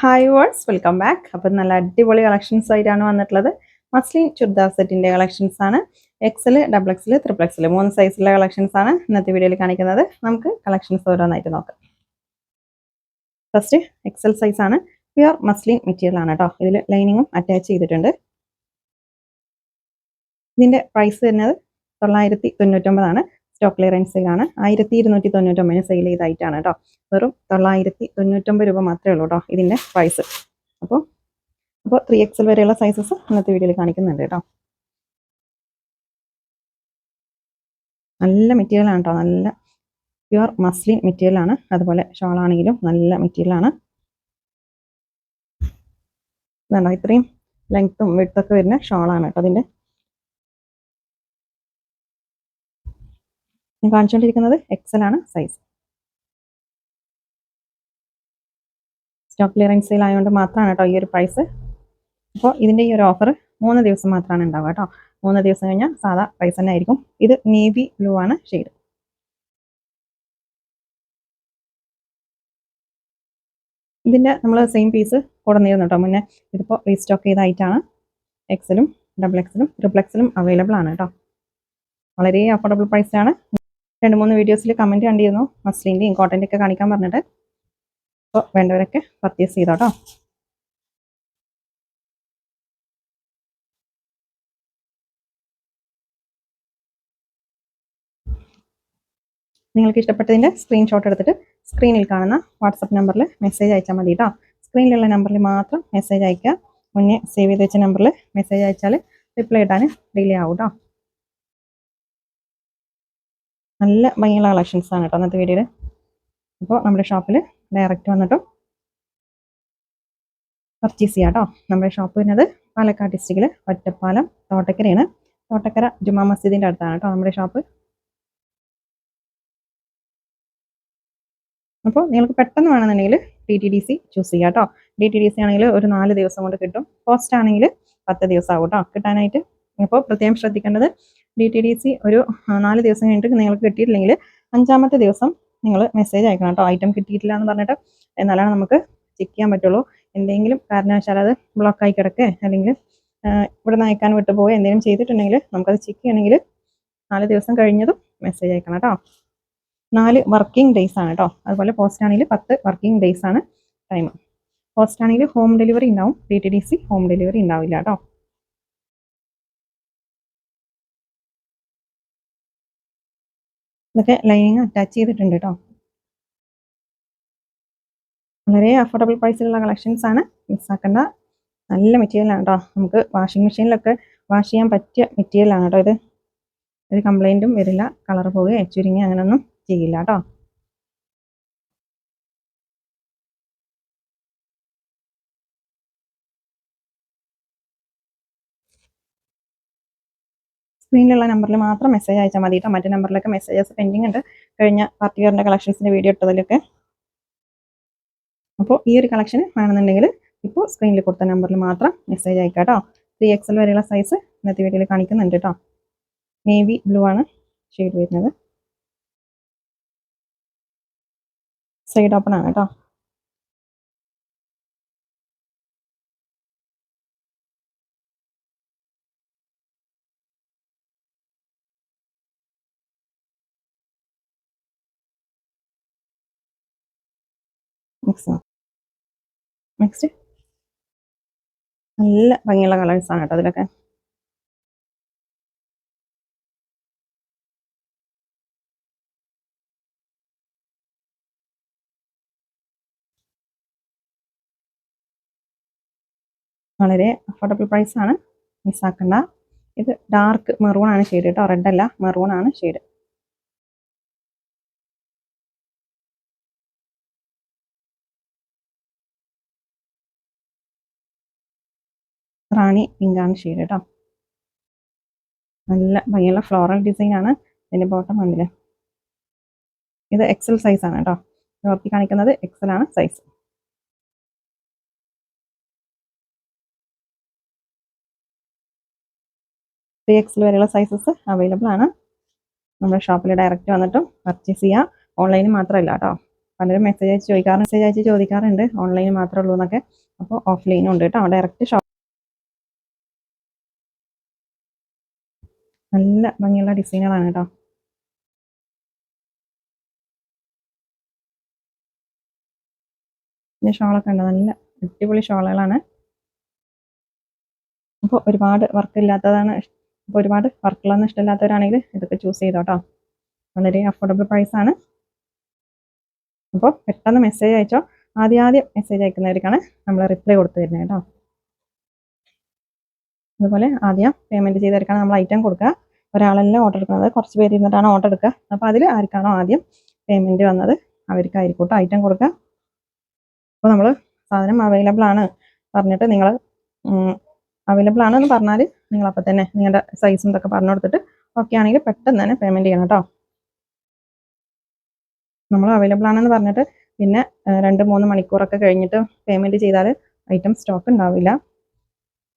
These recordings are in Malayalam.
ഹായ് വേഴ്സ് വെൽക്കം ബാക്ക് അപ്പം നല്ല അടിപൊളി കളക്ഷൻസ് ആയിട്ടാണ് വന്നിട്ടുള്ളത്. മസ്ലി ചുരിദാർ സെറ്റിന്റെ കളക്ഷൻസ് ആണ്. XL double XL triple XL മൂന്ന് സൈസിലുള്ള കളക്ഷൻസ് ആണ് ഇന്നത്തെ വീഡിയോയിൽ കാണിക്കുന്നത്. നമുക്ക് കളക്ഷൻസ് ഓരോന്നായിട്ട് നോക്കാം. ഫസ്റ്റ് എക്സൽ സൈസ് ആണ്. പ്യുർ മസ്ലിൻ മെറ്റീരിയൽ ആണ് കേട്ടോ ഇതിൽ ലൈനിങ്ങും അറ്റാച്ച് ചെയ്തിട്ടുണ്ട്. ഇതിന്റെ പ്രൈസ് വരുന്നത് തൊള്ളായിരത്തി തൊണ്ണൂറ്റൊമ്പതാണ്. സ്റ്റോക്ക് ക്ലിയറൻസിലാണ് ആയിരത്തി ഇരുന്നൂറ്റി തൊണ്ണൂറ്റൊമ്പതിന് സെയിൽ ചെയ്തായിട്ടാണ് കേട്ടോ വെറും തൊള്ളായിരത്തി തൊണ്ണൂറ്റൊമ്പത് രൂപ മാത്രമേ ഉള്ളൂ കേട്ടോ ഇതിന്റെ പ്രൈസ് അപ്പോൾ അപ്പോൾ ത്രീ എക്സൽ വരെയുള്ള സൈസസ് ഇന്നത്തെ വീഡിയോയിൽ കാണിക്കുന്നുണ്ട് കേട്ടോ നല്ല മെറ്റീരിയലാണ് കേട്ടോ നല്ല പ്യുവർ മസ്ലിൻ മെറ്റീരിയലാണ് അതുപോലെ ഷോൾ ആണെങ്കിലും നല്ല മെറ്റീരിയലാണ് ആണ്. ഇത്രയും ലെങ്ത്തും വിട്ടൊക്കെ വരുന്ന ഷോളാണ് കേട്ടോ അതിന്റെ ഞാൻ കാണിച്ചുകൊണ്ടിരിക്കുന്നത് എക്സൽ ആണ് സൈസ് സ്റ്റോക്ക് ക്ലിയറൻസ് സെയിൽ ആയതുകൊണ്ട് മാത്രമാണ് കേട്ടോ ഈ ഒരു പ്രൈസ് അപ്പോൾ ഇതിന്റെ ഈ ഒരു ഓഫർ മൂന്ന് ദിവസം മാത്രമാണ് ഉണ്ടാവുക കേട്ടോ മൂന്ന് ദിവസം കഴിഞ്ഞാൽ സാധാ പ്രൈസ് തന്നെ ആയിരിക്കും. ഇത് നേവി ബ്ലൂ ആണ് ഷെയ്ഡ് ഇതിന്റെ നമ്മൾ സെയിം പീസ് കൊടുന്നിരുന്നു കേട്ടോ മുന്നേ. ഇതിപ്പോൾ റീസ്റ്റോക്ക് ചെയ്തായിട്ടാണ് എക്സലും ഡബിൾ എക്സലും ട്രിപ്പിൾ എക്സലും അവൈലബിൾ ആണ് കേട്ടോ വളരെ അഫോർഡബിൾ പ്രൈസാണ് രണ്ട് മൂന്ന് വീഡിയോസിൽ കമന്റ് കണ്ടിരുന്നു. മസ്ലിന്റെയും കോട്ടന്റെ ഒക്കെ കാണിക്കാൻ പറഞ്ഞിട്ട്. അപ്പോൾ വേണ്ടവരൊക്കെ പർച്ചേസ് ചെയ്തോട്ടോ. നിങ്ങൾക്ക് ഇഷ്ടപ്പെട്ടതിന്റെ സ്ക്രീൻഷോട്ട് എടുത്തിട്ട് സ്ക്രീനിൽ കാണുന്ന വാട്സപ്പ് നമ്പറിൽ മെസ്സേജ് അയച്ചാൽ മതി കേട്ടോ സ്ക്രീനിലുള്ള നമ്പറിൽ മാത്രം മെസ്സേജ് അയക്കുക മുന്നേ സേവ് ചെയ്ത് വെച്ച നമ്പറിൽ മെസ്സേജ് അയച്ചാൽ റിപ്ലൈ ഇടാൻ ഡിലേ ആവും കേട്ടോ നല്ല ഭംഗിയുള്ള കളക്ഷൻസ് ആണ് കേട്ടോ അന്നത്തെ വീഡിയോയിൽ അപ്പോൾ നമ്മുടെ ഷോപ്പിൽ ഡയറക്റ്റ് വന്നിട്ടും പർച്ചേസ് ചെയ്യാം കേട്ടോ. നമ്മുടെ ഷോപ്പ് വരുന്നത് പാലക്കാട് ഡിസ്ട്രിക്റ്റിൽ ഒറ്റപ്പാലം തോട്ടക്കരയാണ്. തോട്ടക്കര ജുമാ മസ്ജിദിന്റെ അടുത്താണ് കേട്ടോ നമ്മുടെ ഷോപ്പ് അപ്പോൾ നിങ്ങൾക്ക് പെട്ടെന്ന് വേണമെന്നുണ്ടെങ്കിൽ D T D C choose ചെയ്യാം കേട്ടോ. ഡി ടി ഡി സി ആണെങ്കിൽ ഒരു നാല് ദിവസം കൊണ്ട് കിട്ടും. പോസ്റ്റ് ആണെങ്കിൽ പത്ത് ദിവസം ആവും കേട്ടോ. കിട്ടാനായിട്ട് അപ്പോൾ പ്രത്യേകം ശ്രദ്ധിക്കേണ്ടത് ഡി ടി ഡി സി ഒരു നാല് ദിവസം കഴിഞ്ഞിട്ട് നിങ്ങൾക്ക് കിട്ടിയിട്ടില്ലെങ്കിൽ അഞ്ചാമത്തെ ദിവസം നിങ്ങൾ മെസ്സേജ് അയക്കണം കേട്ടോ. ഐറ്റം കിട്ടിയിട്ടില്ല എന്ന് പറഞ്ഞിട്ട് എന്നാലാണ് നമുക്ക് ചെക്ക് ചെയ്യാൻ പറ്റുള്ളൂ. എന്തെങ്കിലും കാരണവശാൽ അത് ബ്ലോക്കായി കിടക്കുക അല്ലെങ്കിൽ ഇവിടെ നിന്ന് അയക്കാൻ വിട്ടുപോയി എന്തെങ്കിലും ചെയ്തിട്ടുണ്ടെങ്കിൽ നമുക്കത് ചെക്ക് ചെയ്യണമെങ്കിൽ നാല് ദിവസം കഴിഞ്ഞതും മെസ്സേജ് അയക്കണം കേട്ടോ. നാല് വർക്കിംഗ് ഡേയ്സ് ആണ് കേട്ടോ. അതുപോലെ പോസ്റ്റ് ആണെങ്കിൽ പത്ത് വർക്കിംഗ് ഡേയ്സ് ആണ് ടൈം പോസ്റ്റ് ആണെങ്കിൽ ഹോം ഡെലിവറി ഉണ്ടാവും. D T D C home delivery ഉണ്ടാവില്ല കേട്ടോ. ഇതൊക്കെ ലൈനിങ് അറ്റാച്ച് ചെയ്തിട്ടുണ്ട് കേട്ടോ വളരെ അഫോർഡബിൾ പ്രൈസിലുള്ള കളക്ഷൻസ് ആണ്. മിസ്സാക്കേണ്ട നല്ല മെറ്റീരിയൽ ആണ് കേട്ടോ നമുക്ക് വാഷിംഗ് മെഷീനിലൊക്കെ വാഷ് ചെയ്യാൻ പറ്റിയ മെറ്റീരിയൽ ആണ് കേട്ടോ ഇത്. ഒരു കംപ്ലൈന്റും വരില്ല. കളർ പോവുകയോ ചുരുങ്ങി അങ്ങനെയൊന്നും ചെയ്യില്ല കേട്ടോ സ്ക്രീനിലുള്ള നമ്പറിൽ മാത്രം മെസ്സേജ് അയച്ചാൽ മതി കേട്ടോ മറ്റേ നമ്പറിലൊക്കെ മെസ്സേജസ് പെൻഡിങ് ഉണ്ട്. കഴിഞ്ഞ പാർട്ടി വെയറിന്റെ കളക്ഷൻസിന്റെ വീഡിയോ ഇട്ടതിലൊക്കെ അപ്പോൾ ഈ ഒരു കളക്ഷൻ വേണമെന്നുണ്ടെങ്കിൽ ഇപ്പോൾ സ്ക്രീനിൽ കൊടുത്ത നമ്പറിൽ മാത്രം മെസ്സേജ് അയക്കാം കേട്ടോ ത്രീ എക്സൽ വരെയുള്ള സൈസ് ഇന്നത്തെ വീഡിയോയിൽ കാണിക്കുന്നുണ്ട് കേട്ടോ നേവി ബ്ലൂ ആണ് ഷെയ്ഡ് വരുന്നത്. സൈഡ് ഓപ്പൺ ആണ് കേട്ടോ മിക്സ് നെക്സ്റ്റ് നല്ല ഭംഗിയുള്ള കളേഴ്സ് ആണ് കേട്ടോ അതിലൊക്കെ. വളരെ അഫോർഡബിൾ പ്രൈസാണ് മിസ്സാക്കണ്ട ഇത് ഡാർക്ക് മെറൂൺ ആണ് ഷെയ്ഡ് കേട്ടോ. റെഡ് അല്ല മെറൂൺ ആണ് ഷെയ്ഡ് റാണി പിങ്കാണ് ഷെയ്ഡ് കേട്ടോ. നല്ല ഭംഗിയുള്ള ഫ്ലോറൽ ഡിസൈൻ ആണ് ഇതിന്റെ ബോട്ടം കണ്ടില്ലേ ഇത് എക്സൽ സൈസ് ആണ് കേട്ടോ. നോക്കി കാണിക്കുന്നത് എക്സൽ ആണ് സൈസ് ത്രീ എക്സൽ വരെയുള്ള സൈസസ് അവൈലബിൾ ആണ്. നമ്മുടെ ഷോപ്പിൽ ഡയറക്റ്റ് വന്നിട്ടും പർച്ചേസ് ചെയ്യാം. ഓൺലൈനിൽ മാത്രമല്ല കേട്ടോ. പലരും മെസ്സേജ് അയച്ച് ചോദിക്കാറ് മെസ്സേജ് അയച്ച് ചോദിക്കാറുണ്ട്. ഓൺലൈനിൽ മാത്രമേ ഉള്ളൂ എന്നൊക്കെ. അപ്പോൾ ഓഫ്ലൈനും ഉണ്ട് കേട്ടോ. ഡയറക്റ്റ് ഷോപ്പ് നല്ല ഭംഗിയുള്ള ഡിസൈനുകളാണ് കേട്ടോ. പിന്നെ ഷോളൊക്കെ ഉണ്ട് നല്ല അടിപൊളി ഷോളുകളാണ്. അപ്പോൾ ഒരുപാട് വർക്ക് ഇല്ലാത്തതാണ് അപ്പോൾ ഒരുപാട് വർക്കുകളൊന്നും ഇഷ്ടമില്ലാത്തവരാണെങ്കിൽ ഇതൊക്കെ ചൂസ് ചെയ്തോട്ടോ വളരെ അഫോർഡബിൾ പ്രൈസ് ആണ്. അപ്പോൾ പെട്ടെന്ന് മെസ്സേജ് അയച്ചോ. ആദ്യം ആദ്യം മെസ്സേജ് അയക്കുന്നവർക്കാണ് നമ്മൾ റിപ്ലൈ കൊടുത്തു തരുന്നത് കേട്ടോ. അതുപോലെ ആദ്യം പേയ്മെന്റ് ചെയ്തവർക്കാണ് നമ്മൾ ഐറ്റം കൊടുക്കുക. ഒരാളല്ല ഓർഡർ എടുക്കുന്നത്? കുറച്ച് പേര് ഇരുന്നിട്ടാണ് ഓർഡർ എടുക്കുക. അപ്പോൾ അതിൽ ആർക്കാണോ ആദ്യം പേയ്മെന്റ് വന്നത്? അവർക്കായിരിക്കും കേട്ടോ ഐറ്റം കൊടുക്കുക. അപ്പോൾ നമ്മൾ സാധനം അവൈലബിൾ ആണ് പറഞ്ഞിട്ട് നിങ്ങൾ അവൈലബിൾ ആണെന്ന് പറഞ്ഞാൽ നിങ്ങൾ അപ്പം തന്നെ നിങ്ങളുടെ സൈസും ഇതൊക്കെ പറഞ്ഞു കൊടുത്തിട്ട് ഓക്കെ ആണെങ്കിൽ പെട്ടെന്ന് തന്നെ പേയ്മെന്റ് ചെയ്യണം കേട്ടോ. നമ്മൾ അവൈലബിൾ ആണെന്ന് പറഞ്ഞിട്ട് പിന്നെ രണ്ട് മൂന്ന് മണിക്കൂറൊക്കെ കഴിഞ്ഞിട്ട് പേയ്മെന്റ് ചെയ്താൽ ഐറ്റം സ്റ്റോക്ക് ഉണ്ടാവില്ല.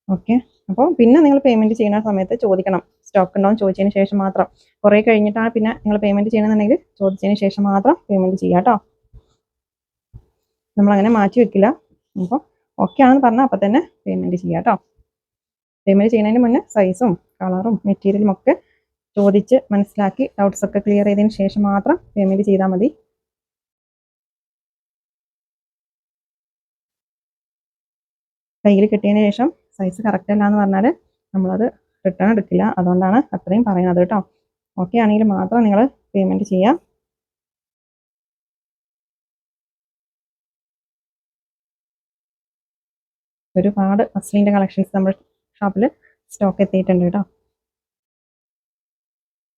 ഓക്കെ അപ്പോൾ പിന്നെ നിങ്ങൾ പേയ്മെന്റ് ചെയ്യുന്ന സമയത്ത് ചോദിക്കണം. സ്റ്റോക്ക് ഉണ്ടോ എന്ന് ചോദിച്ചതിന് ശേഷം മാത്രം. കുറേ കഴിഞ്ഞിട്ടാണ് പിന്നെ നിങ്ങൾ പേയ്മെന്റ് ചെയ്യണമെന്നുണ്ടെങ്കിൽ ചോദിച്ചതിന് ശേഷം മാത്രം പേയ്മെന്റ് ചെയ്യുക കേട്ടോ. നമ്മളങ്ങനെ മാറ്റി വെക്കില്ല. അപ്പോൾ ഓക്കെ ആണെന്ന് പറഞ്ഞാൽ അപ്പം തന്നെ പേയ്മെന്റ് ചെയ്യുക കേട്ടോ. പേയ്മെന്റ് ചെയ്യുന്നതിന് മുന്നേ സൈസും കളറും മെറ്റീരിയലും ഒക്കെ ചോദിച്ച് മനസ്സിലാക്കി ഡൗട്ട്സ് ഒക്കെ ക്ലിയർ ചെയ്തതിന് ശേഷം മാത്രം പേയ്മെന്റ് ചെയ്താൽ മതി. കയ്യിൽ കിട്ടിയതിന് ശേഷം സൈസ് കറക്റ്റ് അല്ല എന്ന് പറഞ്ഞാൽ നമ്മളത് റിട്ടേൺ എടുക്കില്ല. അതുകൊണ്ടാണ് അത്രയും പറയുന്നത് കേട്ടോ. ഓക്കെ ആണെങ്കിൽ മാത്രം നിങ്ങൾ പേയ്മെന്റ് ചെയ്യാം. ഒരുപാട് മസ്ലിന്റെ കളക്ഷൻസ് നമ്മുടെ ഷോപ്പിൽ സ്റ്റോക്ക് എത്തിയിട്ടുണ്ട് കേട്ടോ.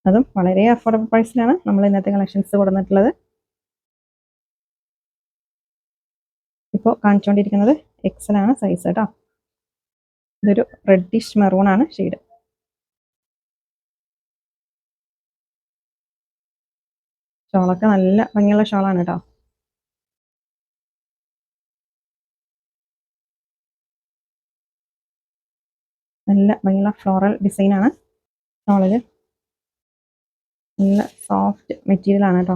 അതും വളരെ അഫോർഡബിൾ പ്രൈസിലാണ് നമ്മൾ ഇന്നത്തെ കളക്ഷൻസ് കൊടുത്തിട്ടുള്ളത് ഇപ്പോൾ കാണിച്ചുകൊണ്ടിരിക്കുന്നത് എക്സലാണ് സൈസ് കേട്ടോ. ഇതൊരു റെഡിഷ് മെറൂൺ ആണ് ഷെയ്ഡ് ഷോളൊക്കെ നല്ല ഭംഗിയുള്ള ഷോളാണ് കേട്ടോ നല്ല ഭംഗിയുള്ള ഫ്ലോറൽ ഡിസൈനാണ് ഷോളിൽ. നല്ല സോഫ്റ്റ് മെറ്റീരിയൽ ആണ് കേട്ടോ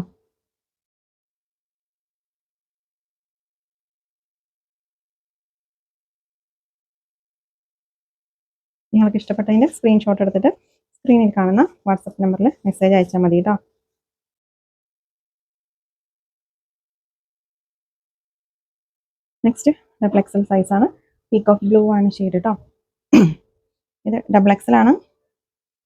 നിങ്ങൾക്ക് ഇഷ്ടപ്പെട്ടതിന്റെ സ്ക്രീൻഷോട്ട് എടുത്തിട്ട് സ്ക്രീനിൽ കാണുന്ന വാട്സപ്പ് നമ്പറിൽ മെസ്സേജ് അയച്ചാൽ മതി കേട്ടോ നെക്സ്റ്റ് ഡബിൾ എക്സൽ സൈസാണ് പീക്ക് ഓഫ് ബ്ലൂ ആണ് ഷെയ്ഡ് കേട്ടോ ഇത് ഡബിൾ എക്സലാണ്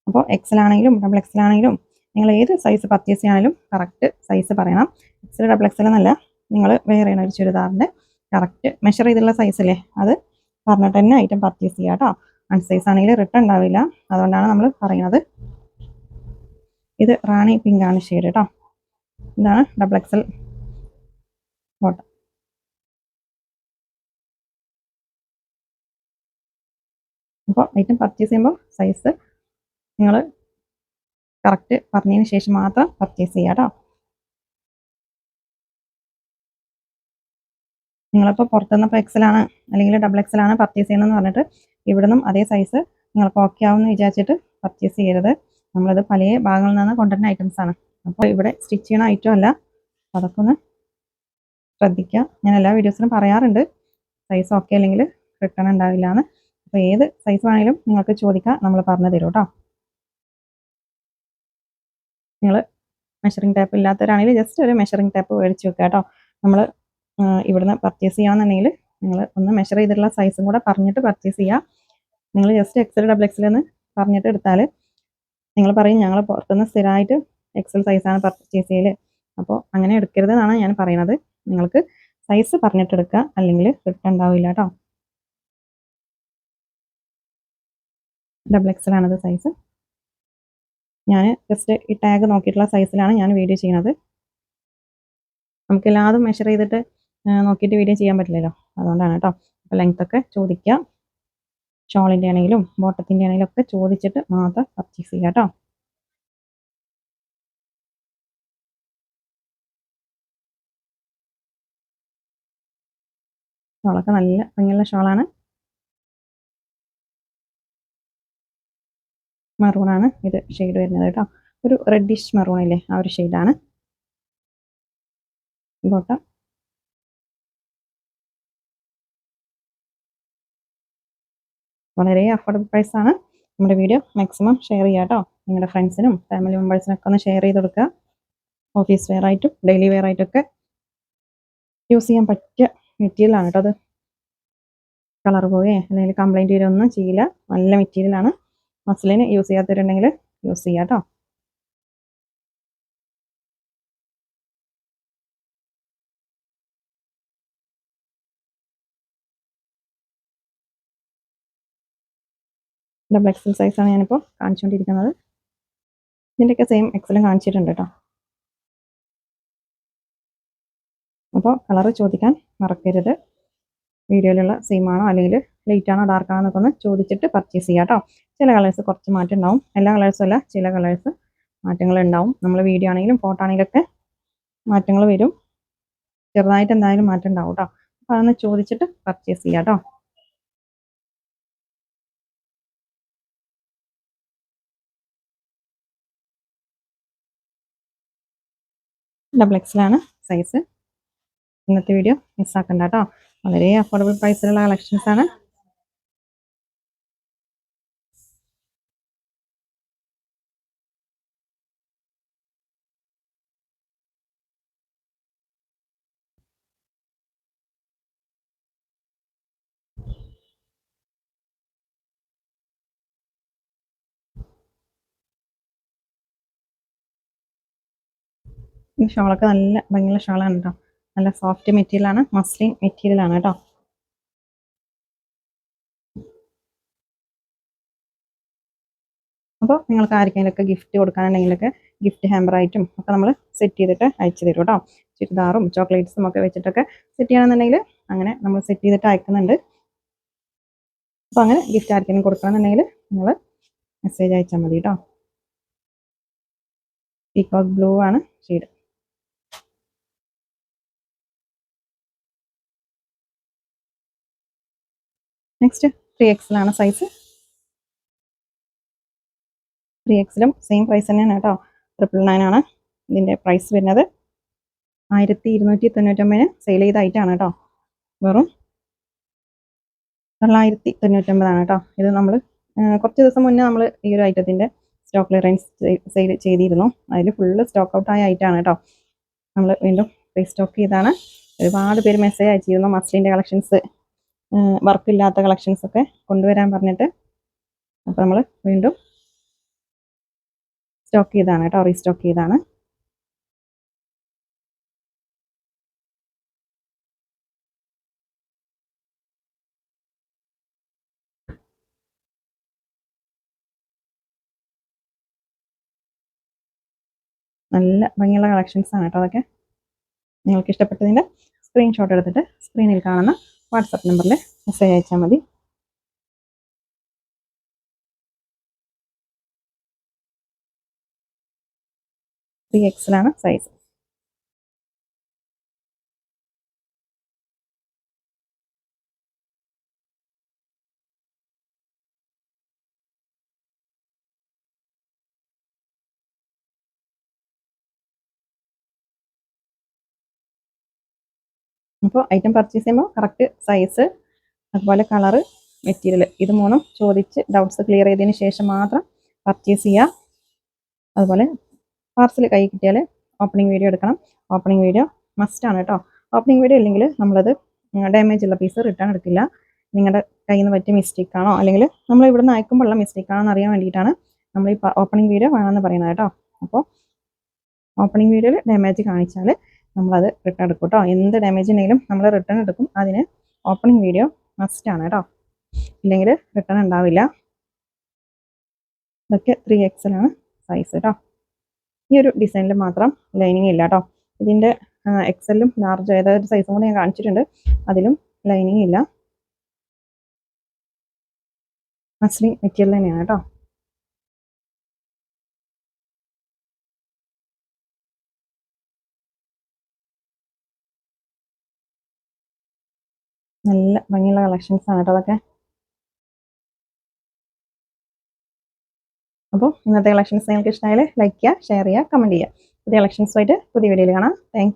അപ്പോൾ എക്സൽ ആണെങ്കിലും ഡബിൾ എക്സൽ ആണെങ്കിലും നിങ്ങൾ ഏത് സൈസ് പർച്ചേസ് ചെയ്യാണെങ്കിലും കറക്റ്റ് സൈസ് പറയണം. എക്സൽ ഡബിൾ എക്സൽ എന്നല്ല നിങ്ങൾ വേറെ ഒരു ചുരിദാറിന്റെ കറക്റ്റ് മെഷർ ചെയ്തുള്ള സൈസ് അല്ലേ? അത് പറഞ്ഞിട്ട് തന്നെ ഐറ്റം പർച്ചേസ് ചെയ്യുക കേട്ടോ അൺസൈസ് ആണെങ്കിൽ റിട്ടേൺ ഉണ്ടാവില്ല. അതുകൊണ്ടാണ് നമ്മൾ പറയുന്നത്. ഇത് റാണി പിങ്ക് ആണ് ഷെയ്ഡ് കേട്ടോ ഇതാണ് ഡബിൾ എക്സൽ ബോട്ടം അപ്പോൾ ഐറ്റം പർച്ചേസ് ചെയ്യുമ്പോൾ സൈസ് നിങ്ങൾ കറക്റ്റ് പറഞ്ഞതിന് ശേഷം മാത്രം പർച്ചേസ് ചെയ്യുക കേട്ടോ നിങ്ങളിപ്പോൾ പുറത്തുനിന്നിപ്പോൾ എക്സൽ ആണ് അല്ലെങ്കിൽ ഡബിൾ എക്സലാണ് പർച്ചേസ് ചെയ്യണമെന്ന് പറഞ്ഞിട്ട് ഇവിടുന്നും അതേ സൈസ് നിങ്ങൾക്ക് ഓക്കെ ആവുമെന്ന് വിചാരിച്ചിട്ട് പർച്ചേസ് ചെയ്യരുത് നമ്മളത് പല ഭാഗങ്ങളിൽ നിന്ന് കൊണ്ടുവരുന്ന ഐറ്റംസ് ആണ്. അപ്പോൾ ഇവിടെ സ്റ്റിച്ച് ചെയ്യണ ഐറ്റം അല്ല. അതൊക്കെ ഒന്ന് ശ്രദ്ധിക്കുക ഞാൻ എല്ലാ വീഡിയോസിലും പറയാറുണ്ട്. സൈസ് ഓക്കെ അല്ലെങ്കിൽ റിട്ടേൺ ഉണ്ടാവില്ല എന്ന്. അപ്പോൾ ഏത് സൈസ് വേണമെങ്കിലും നിങ്ങൾക്ക് ചോദിക്കാം. നമ്മൾ പറഞ്ഞു തരും കേട്ടോ നിങ്ങൾ മെഷറിംഗ് ടേപ്പ് ഇല്ലാത്തവരാണെങ്കിൽ ജസ്റ്റ് ഒരു മെഷറിംഗ് ടേപ്പ് മേടിച്ച് വെക്കുക കേട്ടോ നമ്മൾ ഇവിടുന്ന് പർച്ചേസ് ചെയ്യുകയാണെന്നുണ്ടെങ്കിൽ നിങ്ങൾ ഒന്ന് മെഷർ ചെയ്തിട്ടുള്ള സൈസും കൂടെ പറഞ്ഞിട്ട് പർച്ചേസ് ചെയ്യുക നിങ്ങൾ ജസ്റ്റ് എക്സൽ ഡബിൾ എക്സൽ എന്ന് പറഞ്ഞിട്ട് എടുത്താൽ നിങ്ങൾ പറയും ഞങ്ങൾ പുറത്തുനിന്ന് സ്ഥിരമായിട്ട് എക്സൽ സൈസാണ് പർച്ചേസ് ചെയ്യൽ അപ്പോൾ അങ്ങനെ എടുക്കരുത് എന്നാണ് ഞാൻ പറയുന്നത്. നിങ്ങൾക്ക് സൈസ് പറഞ്ഞിട്ട് എടുക്കുക അല്ലെങ്കിൽ റിട്ടേൺ ഉണ്ടാവില്ല കേട്ടോ ഡബിൾ എക്സൽ ആണത് സൈസ് ഞാൻ ജസ്റ്റ് ഈ ടാഗ് നോക്കിയിട്ടുള്ള സൈസിലാണ് ഞാൻ വീഡിയോ ചെയ്യുന്നത്. നമുക്ക് എല്ലാതും മെഷർ ചെയ്തിട്ട് നോക്കിയിട്ട് വീഡിയോ ചെയ്യാൻ പറ്റില്ലല്ലോ. അതുകൊണ്ടാണ് കേട്ടോ അപ്പോൾ ലെങ്ത്തൊക്കെ ചോദിക്കുക ഷോളിന്റെ ആണെങ്കിലും ബോട്ടത്തിന്റെ ആണെങ്കിലും ഒക്കെ ചോദിച്ചിട്ട് മാത്രം പർച്ചേസ് ചെയ്യുക കേട്ടോ ഷോളൊക്കെ നല്ല ഭംഗിയുള്ള ഷോളാണ് മറൂണാണ് ഇത് ഷെയ്ഡ് വരുന്നത് കേട്ടോ ഒരു റെഡിഷ് മറൂണില്ലേ ആ ഒരു ഷെയ്ഡാണ് ബോട്ടം വളരെ അഫോർഡബിൾ ആണ്. നമ്മുടെ വീഡിയോ മാക്സിമം ഷെയർ ചെയ്യുക കേട്ടോ നിങ്ങളുടെ ഫ്രണ്ട്സിനും ഫാമിലി മെമ്പേഴ്സിനൊക്കെ ഒന്ന് ഷെയർ ചെയ്ത് കൊടുക്കുക. ഓഫീസ് വെയർ ആയിട്ടും ഡെയിലി വെയർ ആയിട്ടൊക്കെ യൂസ് ചെയ്യാൻ പറ്റിയ മെറ്റീരിയലാണ് കേട്ടോ അത്. കളർ പോവുകയോ അല്ലെങ്കിൽ കംപ്ലൈന്റ് വരുമൊന്നും ചെയ്യില്ല. നല്ല മെറ്റീരിയലാണ് മസിലിന് യൂസ് ചെയ്യാത്തവരുണ്ടെങ്കിൽ യൂസ് ചെയ്യാം കേട്ടോ ഡബിൾ എക്സൽ സൈസാണ് ഞാനിപ്പോൾ കാണിച്ചുകൊണ്ടിരിക്കുന്നത് ഇതിന്റെയൊക്കെ സെയിം എക്സലും കാണിച്ചിട്ടുണ്ട് കേട്ടോ അപ്പോൾ കളറ് ചോദിക്കാൻ മറക്കരുത്. വീഡിയോയിലുള്ള സെയിം ആണോ അല്ലെങ്കിൽ ലൈറ്റ് ആണോ ഡാർക്ക് ആണോ എന്നൊക്കെ ഒന്ന് ചോദിച്ചിട്ട് പർച്ചേസ് ചെയ്യാം കേട്ടോ ചില കളേഴ്സ് കുറച്ച് മാറ്റം ഉണ്ടാവും. എല്ലാ കളേഴ്സും അല്ല ചില കളേഴ്സ് മാറ്റങ്ങൾ ഉണ്ടാവും. നമ്മൾ വീഡിയോ ആണെങ്കിലും ഫോട്ടോ ആണെങ്കിലൊക്കെ മാറ്റങ്ങൾ വരും. ചെറുതായിട്ട് എന്തായാലും മാറ്റം ഉണ്ടാവും കേട്ടോ അപ്പോൾ അതൊന്ന് ചോദിച്ചിട്ട് പർച്ചേസ് ചെയ്യാം കേട്ടോ ഡബിൾ ആണ് സൈസ് ഇന്നത്തെ വീഡിയോ മിസ്സാക്കണ്ട കേട്ടോ വളരെ അഫോർഡബിൾ പ്രൈസിലുള്ള കളക്ഷൻസ് ആണ് ഈ ഷോളൊക്കെ നല്ല ഭംഗിയുള്ള ഷോളാണ് കേട്ടോ. നല്ല സോഫ്റ്റ് മെറ്റീരിയലാണ് മസ്ലിൻ മെറ്റീരിയലാണ് കേട്ടോ. അപ്പോൾ നിങ്ങൾക്ക് ആർക്കെങ്കിലൊക്കെ ഗിഫ്റ്റ് കൊടുക്കാനുണ്ടെങ്കിലൊക്കെ ഗിഫ്റ്റ് ഹാമ്പറായിട്ടും ഒക്കെ നമ്മൾ സെറ്റ് ചെയ്തിട്ട് അയച്ചു തരും കേട്ടോ. ചുരിദാറും ചോക്ലേറ്റ്സും ഒക്കെ വെച്ചിട്ടൊക്കെ സെറ്റ് ചെയ്യണമെന്നുണ്ടെങ്കിൽ അങ്ങനെ നമ്മൾ സെറ്റ് ചെയ്തിട്ട് അയക്കുന്നുണ്ട്. അപ്പോൾ അങ്ങനെ ഗിഫ്റ്റ് ആർക്കെങ്കിലും കൊടുക്കണമെന്നുണ്ടെങ്കിൽ നിങ്ങൾ മെസ്സേജ് അയച്ചാൽ മതി കേട്ടോ. പീക്കോക്ക് ബ്ലൂ ആണ് ഷെയ്ഡ് നെക്സ്റ്റ് ത്രീ എക്സിലാണ് സൈസ് ത്രീ എക്സിലും സെയിം പ്രൈസ് തന്നെയാണ് കേട്ടോ. ട്രിപ്പിൾ നയൻ ആണ് ഇതിന്റെ പ്രൈസ് വരുന്നത്. ആയിരത്തി ഇരുന്നൂറ്റി തൊണ്ണൂറ്റൊമ്പതിന് സെയിൽ ചെയ്ത ഐറ്റാണ് കേട്ടോ. വെറും തൊള്ളായിരത്തി തൊണ്ണൂറ്റൊമ്പതാണ് കേട്ടോ. ഇത് നമ്മൾ കുറച്ച് ദിവസം മുന്നേ നമ്മൾ ഈ ഒരു ഐറ്റത്തിന്റെ സ്റ്റോക്ക് ക്ലിയറൻസ് സെയിൽ ചെയ്തിരുന്നു. അതിൽ ഫുള്ള് സ്റ്റോക്ക് ഔട്ട് ആയ ഐറ്റാണ് കേട്ടോ. നമ്മൾ വീണ്ടും റീസ്റ്റോക്ക് ചെയ്താണ് ഒരുപാട് പേര് മെസ്സേജ് അയച്ചിരുന്നു. മസ്ലിന്റെ കളക്ഷൻസ് വർക്കില്ലാത്ത കളക്ഷൻസ് ഒക്കെ കൊണ്ടുവരാൻ പറഞ്ഞിട്ട് അപ്പോൾ നമ്മൾ വീണ്ടും സ്റ്റോക്ക് ചെയ്താണ് കേട്ടോ റീസ്റ്റോക്ക് ചെയ്താണ് നല്ല ഭംഗിയുള്ള കളക്ഷൻസ് ആണ് കേട്ടോ അതൊക്കെ. നിങ്ങൾക്ക് ഇഷ്ടപ്പെട്ടതിന്റെ സ്ക്രീൻഷോട്ട് എടുത്തിട്ട് സ്ക്രീനിൽ കാണുന്ന വാട്സപ്പ് നമ്പറിൽ മെസ്സേജ് അയച്ചാൽ മതി. ത്രീ എക്സിലാണ് സൈസ് അപ്പോൾ ഐറ്റം പർച്ചേസ് ചെയ്യുമ്പോൾ കറക്റ്റ് സൈസ് അതുപോലെ കളറ് മെറ്റീരിയൽ ഇത് മൂന്നും ചോദിച്ച് ഡൗട്ട്സ് ക്ലിയർ ചെയ്തതിന് ശേഷം മാത്രം പർച്ചേസ് ചെയ്യുക. അതുപോലെ പാർസൽ കൈ കിട്ടിയാൽ ഓപ്പണിംഗ് വീഡിയോ എടുക്കണം. ഓപ്പണിംഗ് വീഡിയോ മസ്റ്റാണ് കേട്ടോ. ഓപ്പണിംഗ് വീഡിയോ ഇല്ലെങ്കിൽ നമ്മളത് ഡാമേജ് ഉള്ള പീസ് റിട്ടേൺ എടുക്കില്ല. നിങ്ങളുടെ കയ്യിൽ നിന്ന് പറ്റിയ മിസ്റ്റേക്ക് ആണോ? അല്ലെങ്കിൽ നമ്മൾ ഇവിടെ നിന്ന് അയക്കുമ്പോഴുള്ള മിസ്റ്റേക്ക് ആണോ എന്ന് അറിയാൻ വേണ്ടിയിട്ടാണ് നമ്മൾ ഈ ഓപ്പണിംഗ് വീഡിയോ വേണമെന്ന് പറയുന്നത് കേട്ടോ. അപ്പോൾ ഓപ്പണിംഗ് വീഡിയോയിൽ ഡാമേജ് കാണിച്ചാൽ നമ്മളത് റിട്ടേൺ എടുക്കും കേട്ടോ എന്ത് ഡാമേജ് ഉണ്ടെങ്കിലും നമ്മൾ റിട്ടേൺ എടുക്കും. അതിന് ഓപ്പണിംഗ് വീഡിയോ മസ്റ്റ് ആണ് കേട്ടോ ഇല്ലെങ്കിൽ റിട്ടേൺ ഉണ്ടാവില്ല ഇതൊക്കെ ത്രീ ആണ് സൈസ് കേട്ടോ ഈ ഒരു ഡിസൈനിൽ മാത്രം ലൈനിങ് ഇല്ല കേട്ടോ ഇതിന്റെ എക്സലും ലാർജ് ഏതൊരു സൈസും കൂടെ ഞാൻ കാണിച്ചിട്ടുണ്ട്. അതിലും ലൈനിങ് ഇല്ല. മസ്ലിൻ മെറ്റീരിയൽ തന്നെയാണ് കേട്ടോ നല്ല ഭംഗിയുള്ള കളക്ഷൻസ് ആണ് കേട്ടോ അതൊക്കെ. അപ്പോൾ ഇന്നത്തെ കളക്ഷൻസ് നിങ്ങൾക്ക് ഇഷ്ടമായാൽ ലൈക്ക് ചെയ്യുക ഷെയർ ചെയ്യുക കമന്റ് ചെയ്യുക. പുതിയ കളക്ഷൻസുമായിട്ട് പുതിയ വീഡിയോയിൽ കാണാം. താങ്ക്